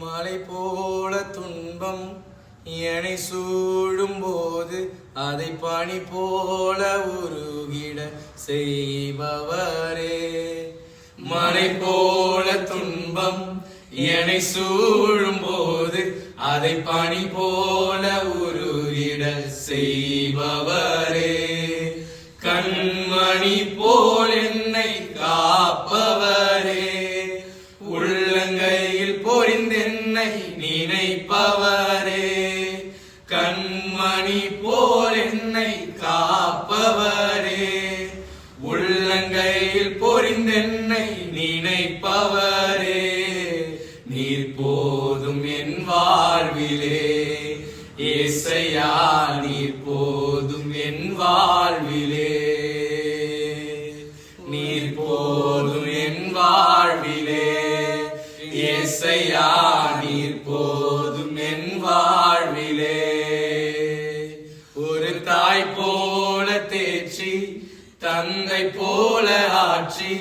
மலை போல துன்பம் என்னை சூழும் போது அதை பணி போல உருகிட செய்பவரே. மலை போல துன்பம் என்னை சூழும் போது அதை பணி போல உருகிட செய்பவரே. கண்மணி நினைப்பவரே. கண்மணி போல் என்னை காப்பவரே. உள்ளங்கையில் பொறிந்தென்னை நினைப்பவரே. நீர் போதும் என் வாழ்விலே. ஏசையா நீர் போதும் என் வாழ்விலே. நீர் போதும் என் வாழ் ஏசையா நீர் போதும் என் வாழ்விலே. ஒரு தாய் போல தேற்றி தந்தை போல ஆட்சி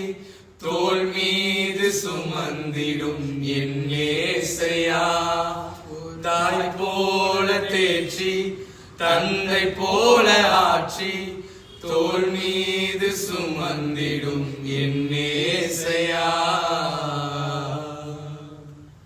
தோல் மீது சுமந்திடும் என் ஏசையா. தாய் போல தேற்றி தந்தை போல ஆட்சி தோல் மீது சுமந்திடும் என் ஏசையா.